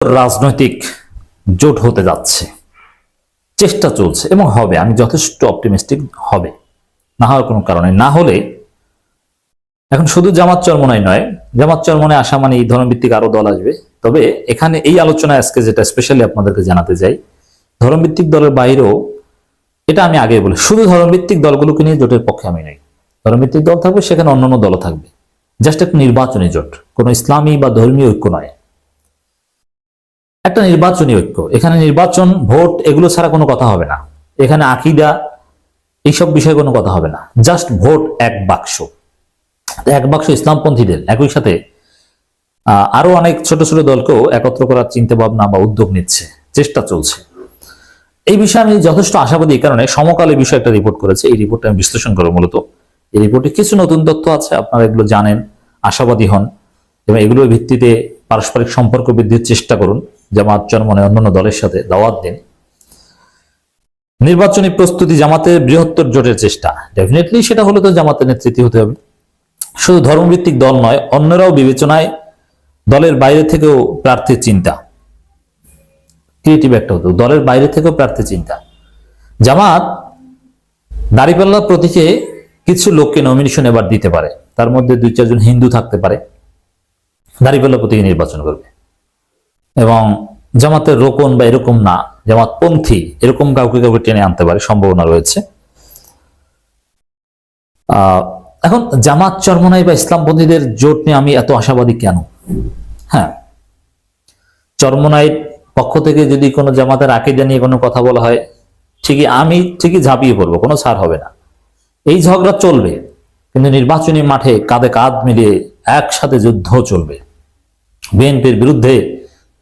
রাজনৈতিক জোট হতে যাচ্ছে। চেষ্টা চলছে এবং হবে। আমি যথেষ্ট অপটিমিস্টিক হবে। না হওয়ার কোনো কারণে না হলে এখন শুধু জামাত চরমনাই নয়, জামাত চরমনায় আসা মানে এই ধর্মভিত্তিক আরও দল আসবে। তবে এখানে এই আলোচনায় আজকে যেটা স্পেশালি আপনাদেরকে জানাতে চাই, ধর্মভিত্তিক দলের বাইরেও এটা আমি আগে বলি, শুধু ধর্মভিত্তিক দলগুলোকে নিয়ে জোটের পক্ষে আমি নই। ধর্মভিত্তিক দল থাকবে, সেখানে অন্যান্য দলও থাকবে। জাস্ট একটা নির্বাচনী জোট। কোনো ইসলামী বা ধর্মীয় ঐক্য নয়। একটা নির্বাচনী ঐক্য। এখানে নির্বাচন, ভোট, এগুলো ছাড়া কোনো কথা হবে না। এখানে আকিদা, এইসব বিষয়ে কোনো কথা হবে না। জাস্ট ভোট এক বাক্স। এক বাক্স ইসলামপন্থীদের একই সাথে আরও অনেক ছোট ছোট দলকেও একত্র করার চিন্তা ভাবনা বা উদ্যোগ নিচ্ছে। চেষ্টা চলছে। এই বিষয়ে আমি যথেষ্ট আশাবাদী, এই কারণে সমকালে বিষয়ে একটা রিপোর্ট করেছে। এই রিপোর্টটা আমি বিশ্লেষণ করব মূলত। এই রিপোর্টে কিছু নতুন তথ্য আছে, আপনারা এগুলো জানেন, আশাবাদী হন। এবং এগুলোর ভিত্তিতে পারস্পরিক সম্পর্ক বৃদ্ধির চেষ্টা করুন। জামাত চরমনে অন্যান্য দলের সাথে দাওয়াত দিন। নির্বাচনী প্রস্তুতি জামাতের বৃহত্তর জোটের চেষ্টা। ডেফিনেটলি সেটা হলে তো জামাতের নেতৃত্বে হতে হবে। শুধু ধর্মভিত্তিক দল নয়, অন্যরাও বিবেচনায় দলের বাইরে থেকেও প্রার্থীর চিন্তা। ক্রিয়েটিভ একটা হতো দলের বাইরে থেকেও প্রার্থী চিন্তা। জামাত দাঁড়িপাল্লা প্রতীকে কিছু লোককে নমিনেশন এবার দিতে পারে। তার মধ্যে দুই চারজন হিন্দু থাকতে পারে। দাঁড়িপাল্লা প্রতীকে নির্বাচন করবে। এবং জামাতের রোকন বা এরকম না, জামাত পন্থী এরকম কাউকে কাউকে টেনে আনতে পারে, সম্ভাবনা রয়েছে। এখন জামাত চরমনাই বা ইসলামপন্থীদের জোট নিয়ে আমি এত আশাবাদী কেন? হ্যাঁ চরমনাইয়ের পক্ষ থেকে যদি কোনো জামাতের আকিদা নিয়ে কোনো কথা বলা হয়, ঠিকই আমি ঠিকই ঝাঁপিয়ে পড়ব, কোনো ছাড় হবে না। এই ঝগড়া চলবে, কিন্তু নির্বাচনী মাঠে কাঁধে কাঁধ মিলিয়ে একসাথে যুদ্ধ চলবে। বিএনপির বিরুদ্ধে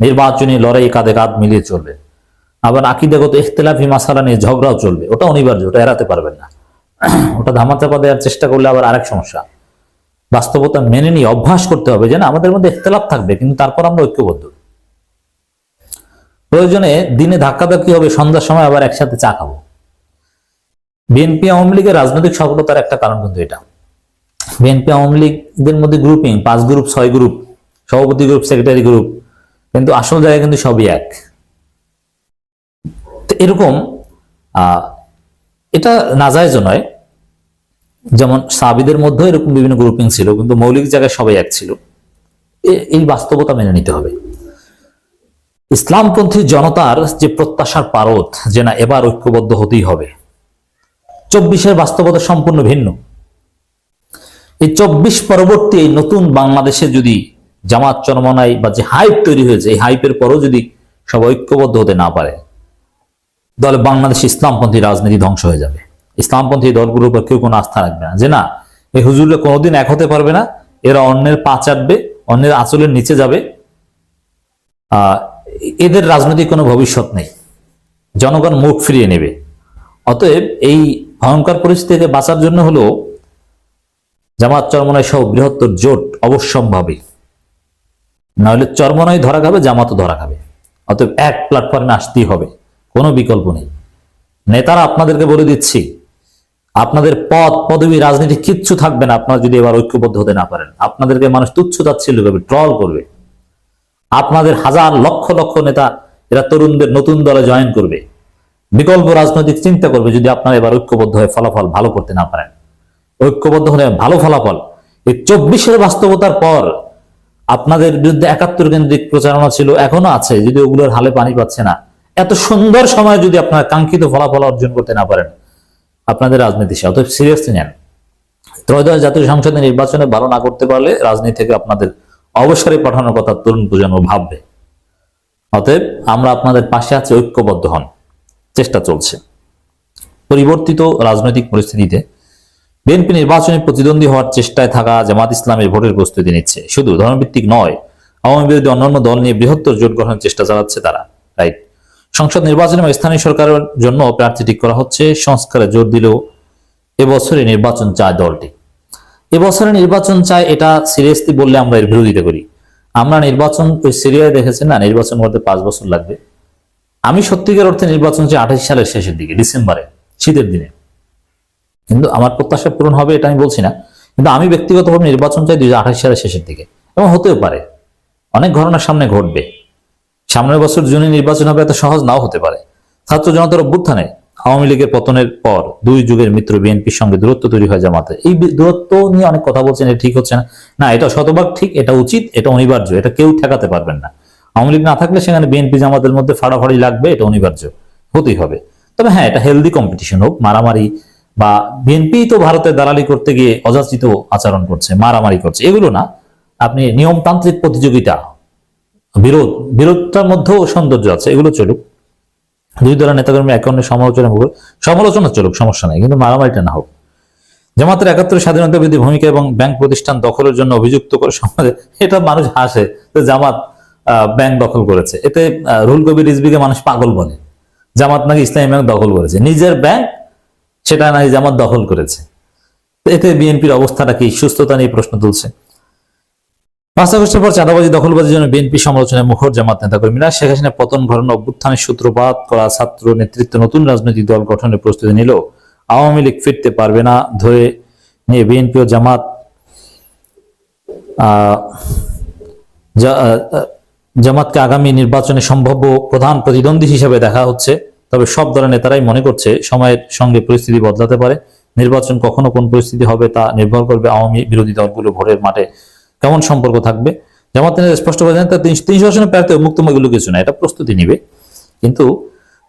নির্বাচনী লড়াই কাঁধে কাঁধ মিলিয়ে চলবে। আবার আকিদাগত ইখতলাফি মাসালা নিয়ে ঝগড়াও চলবে। ওটা অনিবার্য, ওটা এড়াতে পারবেন না। ওটা ধামাচাপা দেওয়ার চেষ্টা করলে আবার আরেক সমস্যা। বাস্তবতা মেনে নিয়ে অভ্যাস করতে হবে যে না আমাদের মধ্যে ইখতলাফ থাকবে, কিন্তু তারপর আমরা ঐক্যবদ্ধ। প্রয়োজনে দিনে ধাক্কা ধাক্কাধাক্কি হবে, সন্ধ্যার সময় আবার একসাথে চা খাব। বিএনপি আওয়ামী লীগের রাজনৈতিক সফলতার একটা কারণ কিন্তু এটা। বিএনপি আওয়ামী লীগদের মধ্যে গ্রুপিং পাঁচ গ্রুপ ছয় গ্রুপ সভাপতি গ্রুপ সেক্রেটারি গ্রুপ কিন্তু আসল জায়গায় কিন্তু সবই এক। তো এরকম এটা নাজায়জ নয়। যেমন সাবিদের মধ্যে এরকম বিভিন্ন গ্রুপিং ছিল, কিন্তু মৌলিক জায়গায় সবাই এক ছিল। এই বাস্তবতা মেনে নিতে হবে। ইসলামপন্থী জনতার যে প্রত্যাশার পারদ, যে না এবার ঐক্যবদ্ধ হতেই হবে, চব্বিশের বাস্তবতা সম্পূর্ণ ভিন্ন। এই চব্বিশ পরবর্তী নতুন বাংলাদেশে যদি জামাত চরমনাই বা যে হাইপ তৈরি হয়েছে, এই হাইপের পরও যদি সব ঐক্যবদ্ধ হতে না পারে দলে বাংলাদেশ ইসলামপন্থী রাজনীতি ধ্বংস হয়ে যাবে। ইসলামপন্থী দলগুলোর উপর কেউ কোনো আস্থা রাখবে না। যে না, এই হুজুররা কোনোদিন এক হতে পারবে না, এরা অন্যের পা চাটবে, অন্যের আঁচলের নিচে যাবে। এদের রাজনৈতিক কোনো ভবিষ্যৎ নেই। জনগণ মুখ ফিরিয়ে নেবে। অতএব এই ভয়ঙ্কর পরিস্থিতি থেকে বাঁচার জন্য হলো জামাত চরমনায় সহ বৃহত্তর জোট অবশ্যম্ভাবী। নাহলে চরমনায় ধরা খাবে, জামাতও ধরা খাবে। অতএব এক প্ল্যাটফর্মে আসতেই হবে, কোনো বিকল্প নেই। নেতারা আপনাদেরকে বলে দিচ্ছি, আপনাদের পদ, পদবী, রাজনীতি কিচ্ছু থাকবে না, আপনারা যদি এবার ঐক্যবদ্ধ হতে না পারেন। আপনাদেরকে মানুষ তুচ্ছ তাচ্ছিল্য করবে ট্রল করবে। আপনাদের হাজার লক্ষ লক্ষ নেতা, এরা তরুণদের নতুন দলে জয়েন করবে। বিকল্প রাজনৈতিক চিন্তা করবে, যদি আপনারা এবার ঐক্যবদ্ধ হয়ে ফলাফল ভালো করতে না পারেন। ঐক্যবদ্ধ হলে ভালো ফলাফল। এই চব্বিশের বাস্তবতার পর আপনাদের বিরুদ্ধে একাত্তর কেন্দ্রিক প্রচারণা ছিল, এখনও আছে, যদি ওগুলোর হালে পানি পাচ্ছে না। এত সুন্দর সময় যদি আপনারা কাঙ্ক্ষিত ফলাফল অর্জন করতে না পারেন, আপনাদের রাজনীতি সে অতএব সিরিয়াসলি নেন। ত্রয়োদশ জাতীয় সংসদের নির্বাচনে ভালো না করতে পারলে রাজনীতি থেকে আপনাদের অবসরে পাঠানোর কথা তরুণ প্রজন্ম ভাববে। অতএব আমরা আপনাদের পাশে আছি, ঐক্যবদ্ধ হন। চেষ্টা চলছে। পরিবর্তিত রাজনৈতিক পরিস্থিতিতে বিএনপি নির্বাচনে প্রতিদ্বন্দ্বী হওয়ার চেষ্টায় থাকা জামাত ইসলামের ভোটের প্রস্তুতি নিচ্ছে। শুধু ধর্মভিত্তিক নয়, আওয়ামী বিরোধী অন্যান্য দল নিয়ে বৃহত্তর জোট গঠনের চেষ্টা চালাচ্ছে তারা রাইট সংসদ নির্বাচনে স্থানীয় সরকারের জন্য প্রার্থী ঠিক করা হচ্ছে, সংস্কারে জোর দিলেও এবছরে নির্বাচন চায় দলটি। এবছরে নির্বাচন চায় এটা সিরিয়াসলি বললে আমরা এর বিরোধিতা করি। আমরা নির্বাচন ওই সিরিয়ায় দেখেছেন না, নির্বাচন করতে পাঁচ বছর লাগবে। আমি সত্যিকার অর্থে নির্বাচন চাই আঠাশ সালের শেষের দিকে, ডিসেম্বরে, শীতের দিনে। কিন্তু আমার প্রত্যাশা পূরণ হবে এটা আমি বলছি না। কিন্তু আমি ব্যক্তিগতভাবে নির্বাচন চাই দুই সালের শেষের দিকে। এবং হতেও পারে। অনেক ঘটনার সামনে ঘটবে। সামনের বছর জুনে নির্বাচন হবে এত সহজ নাও হতে পারে। ছাত্র জনতার অভ্যুত্থানে আওয়ামী লীগের পতনের পর দুই যুগের মিত্র বিএনপির সঙ্গে দূরত্ব তৈরি হয় জামাতে। এই দূরত্ব নিয়ে অনেক কথা বলছেন, এটা ঠিক হচ্ছে না। না, এটা শতভাগ ঠিক, এটা উচিত, এটা অনিবার্য, এটা কেউ ঠেকাতে পারবেন না। আওয়ামী লীগ না থাকলে সেখানে বিএনপি জামাতের মধ্যে ফাড়াফাড়ি লাগবে, এটা অনিবার্য। হতেই হবে। তবে হ্যাঁ এটা হেলদি কম্পিটিশন হোক, মারামারি বা বিএনপি তো ভারতের দালালি করতে গিয়ে অযাচিত আচরণ করছে, মারামারি করছে, এগুলো না, আপনি নিয়মতান্ত্রিক প্রতিযোগিতা, বিরোধ, বিরোধটার মধ্যেও সৌন্দর্য আছে, এগুলো চলুক। দুই দলের নেতাকর্মী একে অন্যের সমালোচনা হোক সমালোচনা চলুক, সমস্যা নেই, কিন্তু মারামারিটা না হোক। জামাতের একাত্তর স্বাধীনতা বিরোধী ভূমিকা এবং ব্যাংক প্রতিষ্ঠান দখলের জন্য অভিযুক্ত করে সমাজে, এটা মানুষ হাসে, যে জামাত ব্যাংক দখল করেছে। এতে রুহুল কবির রিজবিকে মানুষ পাগল বলে। জামাত নাকি ইসলামী ব্যাংক দখল করেছে। নিজের ব্যাংক সেটা নাকি জামাত দখল করেছে। এতে বিএনপির অবস্থাটা কি? সুস্থতা নিয়ে প্রশ্ন তুলছে। পাঁচ আগস্টের পর চাঁদাবাজি, দখলবাজির জন্য বিএনপি সমালোচনায় মুখর জামাত নেতাকর্মীরা শেখ হাসিনা পতন ঘটনা অভ্যুত্থানের সূত্রপাত করা ছাত্র নেতৃত্ব নতুন রাজনৈতিক দল গঠনের প্রস্তুতি নিল। আওয়ামী লীগ ফিরতে পারবে না ধরে নিয়ে বিএনপি ও জামাত জামাতকে আগামী নির্বাচনে সম্ভাব্য প্রধান প্রতিদ্বন্দ্বী হিসেবে দেখা হচ্ছে। তবে সব দলের নেতারাই মনে করছে সময়ের সঙ্গে পরিস্থিতি বদলাতে পারে। নির্বাচন কখনো কোন পরিস্থিতি হবে তা নির্ভর করবে আওয়ামী বিরোধী দলগুলো ভোটের মাঠে কেমন সম্পর্ক থাকবে। জামাত স্পষ্ট করে জানেন তিনশো আসনে প্রার্থী মুক্ত কিছু না, এটা প্রস্তুতি নিবে। কিন্তু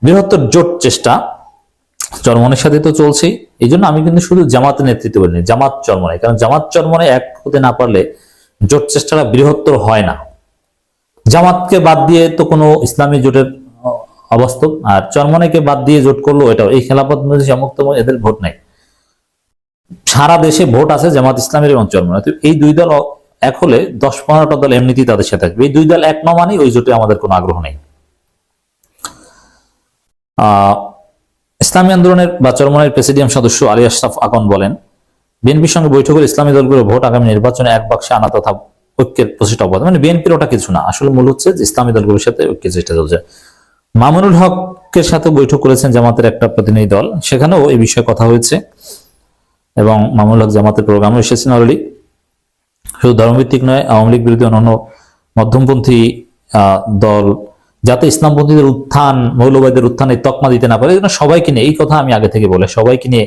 বৃহত্তর জোট চেষ্টা চরমনের সাথে তো চলছেই। এই জন্য আমি কিন্তু শুধু জামাতের নেতৃত্ব বলিনি, জামাত চরমনে কারণ জামাত চরমনে এক হতে না পারলে জোট চেষ্টাটা বৃহত্তর হয় না। জামাতকে বাদ দিয়ে তো কোনো ইসলামী জোটের অবাস্তব। আর চরমনেকে বাদ দিয়ে জোট করল এটাও। এই খেলাপথ মজলিস মুক্ত এদের ভোট নাই। সারা দেশে ভোট আছে জামাত ইসলামের এবং চরমনে এই দুই দল এক হলে দশ পনেরোটা দল এমনিতেই তাদের সাথে থাকবে। এই দুই দল এক ন মানেই ওই জোটে আমাদের কোনো আগ্রহ নেই। ইসলামী আন্দোলনের বা চরমনের প্রেসিডিয়াম সদস্য আলী আশরাফ আকন বলেন, বিএনপির সঙ্গে বৈঠক করে ইসলামী দলগুলো ভোট আগামী নির্বাচনে এক বাক্সে আনা তথা ঐক্যের প্রচেষ্টা অব্যাহত। মানে বিএনপির ওটা কিছু না। আসলে মূল হচ্ছে যে ইসলামী দলগুলোর সাথে ঐক্যের চেষ্টা চলছে। মামুনুল হকের সাথে বৈঠক করেছেন জামাতের একটা প্রতিনিধি দল। সেখানেও এই বিষয়ে কথা হয়েছে এবং মামুনুল হক জামাতের প্রোগ্রামে এসেছেন অলরেডি শুধু ধর্মভিত্তিক নয়, আওয়ামী লীগ বিরোধী অন্যান্য মধ্যমপন্থী দল, যাতে ইসলামপন্থীদের উত্থান, মৌলবাদীদের উত্থানে তকমা দিতে না পারে এই সবাইকে নিয়ে, এই কথা আমি আগে থেকে বলে, সবাইকে নিয়ে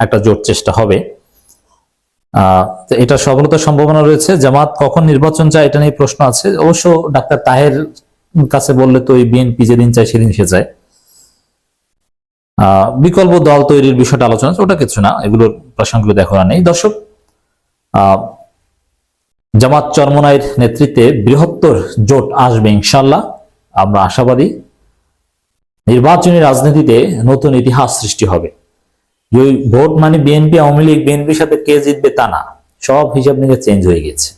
একটা জোট চেষ্টা হবে। এটা সফলতার সম্ভাবনা রয়েছে। জামাত কখন নির্বাচন চায় এটা নিয়ে প্রশ্ন আছে। অবশ্য ডাক্তার তাহের কাছে বললে তো এই বিএনপি যেদিন চায় সেদিন সে যায় বিকল্প দল তৈরির বিষয়টা আলোচনা, ওটা কিছু না, এগুলোর প্রসঙ্গগুলো দেখো নেই। দর্শক জামাত চরমনাইয়ের নেতৃত্বে বৃহত্তর জোট আসবে ইনশাল্লাহ আমরা আশাবাদী। নির্বাচনী রাজনীতিতে নতুন ইতিহাস সৃষ্টি হবে। ভোট মানে বিএনপি, আওয়ামী লীগ, বিএনপির সাথে কে জিতবে তা না, সব হিসাব নিকে চেঞ্জ হয়ে গেছে।